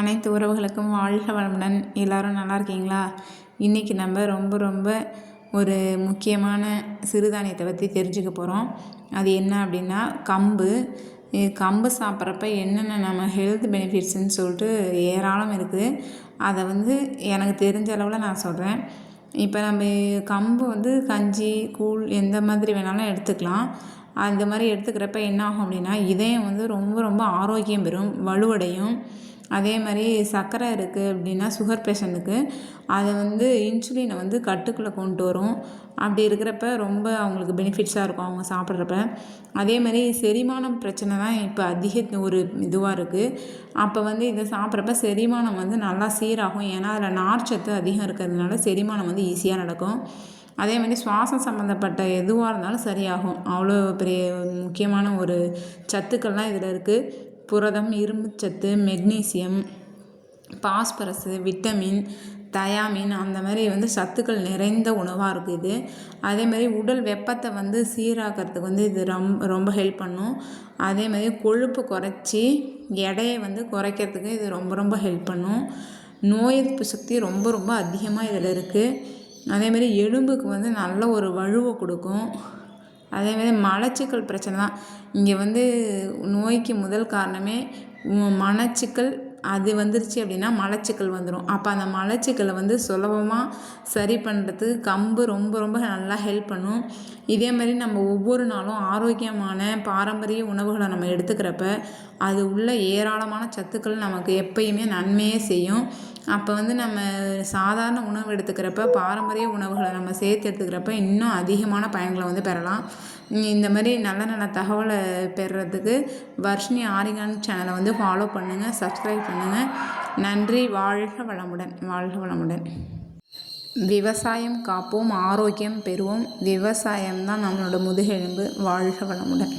அனைத்து உறவுகளுக்கும் வாழ்க வளமுடன். எல்லோரும் நல்லா இருக்கீங்களா? இன்றைக்கி நம்ம ரொம்ப ரொம்ப ஒரு முக்கியமான சிறுதானியத்தை பற்றி தெரிஞ்சுக்க போகிறோம் அது என்ன அப்படின்னா கம்பு. கம்பு சாப்பிட்றப்ப என்னென்ன நம்ம ஹெல்த் பெனிஃபிட்ஸ்ன்னு சொல்லிட்டு ஏராளம் இருக்குது. அதை வந்து எனக்கு தெரிஞ்ச அளவில் நான் சொல்கிறேன் இப்போ நம்ம கம்பு வந்து கஞ்சி கூழ் எந்த மாதிரி வேணாலும் எடுத்துக்கலாம். அந்த மாதிரி எடுத்துக்கிறப்ப என்ன ஆகும் அப்படின்னா இதயம் வந்து ரொம்ப ரொம்ப ஆரோக்கியம் பெறும் வலுவடையும். அதே மாதிரி சர்க்கரை இருக்குது அப்படின்னா சுகர் பேஷண்ட்டுக்கு அதை வந்து இன்சுலினை வந்து கட்டுக்குள்ளே கொண்டு வரும். அப்படி இருக்கிறப்ப ரொம்ப அவங்களுக்கு பெனிஃபிட்ஸாக இருக்கும் அவங்க சாப்பிட்றப்ப. அதே மாதிரி செரிமானம் பிரச்சனை தான் இப்போ அதிக ஒரு இதுவாக இருக்குது அப்போ வந்து இதை சாப்பிட்றப்ப செரிமானம் வந்து நல்லா சீராகும். ஏன்னா அதில் நார்ச்சத்து அதிகம் இருக்கிறதுனால செரிமானம் வந்து ஈஸியாக நடக்கும். அதே மாதிரி சுவாசம் சம்மந்தப்பட்ட எதுவாக இருந்தாலும் சரியாகும். அவ்வளோ பெரிய முக்கியமான ஒரு சத்துக்கள்லாம் இதில் இருக்குது புரதம் இரும்புச்சத்து மெக்னீசியம் பாஸ்பரஸு விட்டமின் தயாமின் அந்த மாதிரி வந்து சத்துக்கள் நிறைந்த உணவாக இருக்குது இது. அதே மாதிரி உடல் வெப்பத்தை வந்து சீராக்கிறதுக்கு வந்து இது ரொம்ப ரொம்ப ஹெல்ப் பண்ணும். அதே மாதிரி கொழுப்பு குறைச்சி எடையை வந்து குறைக்கிறதுக்கு இது ரொம்ப ரொம்ப ஹெல்ப் பண்ணும். நோய் எதிர்ப்பு சக்தி ரொம்ப ரொம்ப அதிகமாக இதில் இருக்குது அதேமாரி எலும்புக்கு வந்து நல்ல ஒரு வலுவை கொடுக்கும். அதேமாரி மலச்சிக்கல் பிரச்சனை தான். இங்கே வந்து நோய்க்கு முதல் காரணமே மலச்சிக்கல் அது வந்துருச்சு அப்படின்னா மலச்சிக்கல் வந்துடும் அப்போ அந்த மலச்சிக்கலை வந்து சுலபமாக சரி பண்ணுறதுக்கு கம்பு ரொம்ப ரொம்ப நல்லா ஹெல்ப் பண்ணும். இதே மாதிரி நம்ம ஒவ்வொரு நாளும் ஆரோக்கியமான பாரம்பரிய உணவுகளை நம்ம எடுத்துக்கிறப்ப அது உள்ள ஏராளமான சத்துக்கள் நமக்கு எப்பயுமே நன்மையே செய்யும். அப்போ வந்து நம்ம சாதாரண உணவு எடுத்துக்கிறப்ப பாரம்பரிய உணவுகளை நம்ம சேர்த்து எடுத்துக்கிறப்ப இன்னும் அதிகமான பயன்களை வந்து பெறலாம். இந்த மாதிரி நல்ல நல்ல தகவலை பெறுறதுக்கு வர்ஷினி ஆரிகான் சேனலை வந்து ஃபாலோ பண்ணுங்கள் சப்ஸ்கிரைப் பண்ணுங்கள் நன்றி வாழ்க வளமுடன் வாழ்க வளமுடன். விவசாயம் காப்போம் ஆரோக்கியம் பெறுவோம். விவசாயம் தான் நம்மளோட முதுகெலும்பு. வாழ்க வளமுடன்.